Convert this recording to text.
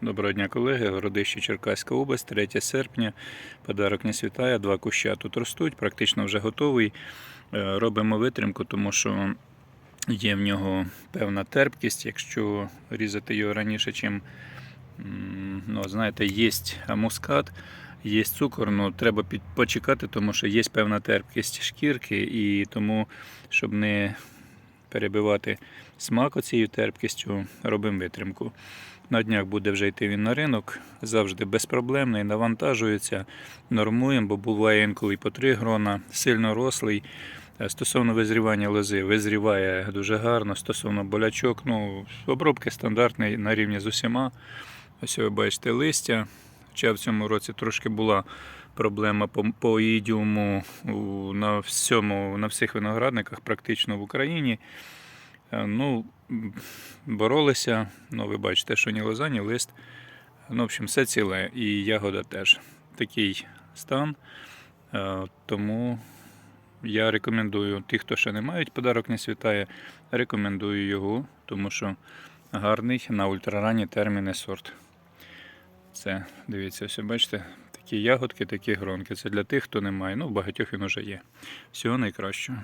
Доброго дня, колеги. Городище Черкаська область, 3 серпня. Подарок не світає. Два куща тут ростуть, практично вже готовий. Е, Робимо витримку, тому що є в нього певна терпкість. Якщо різати його раніше, чим ну, знаєте, є мускат, є цукор, ну треба почекати, тому що є певна терпкість шкірки, і тому, щоб не перебивати смак оцією терпкістю, робимо витримку. На днях буде вже йти він на ринок, завжди безпроблемний, навантажується, нормуємо, бо буває інколи по 3 грона, сильно рослий. Е, Стосовно визрівання лози, визріває дуже гарно. Стосовно болячок, ну, обробки стандартні на рівні з усіма. Ось ви бачите листя. Хоча в цьому році трошки була проблема по, по ідіуму на, всьому, на всіх виноградниках, практично в Україні. Е, Ну, боролися. Ну, ви бачите, що ні лоза, ні лист. Ну, в общем, все ціле. І ягода теж. Такий стан. Е, Тому я рекомендую ті, хто ще не мають подарок не світає, рекомендую його, тому що гарний на ультраранні терміни сорт. Це, дивіться, ось бачите, такі ягодки, такі гронки. Це для тих, хто не має. Ну, в багатьох він уже є. Всього найкращого.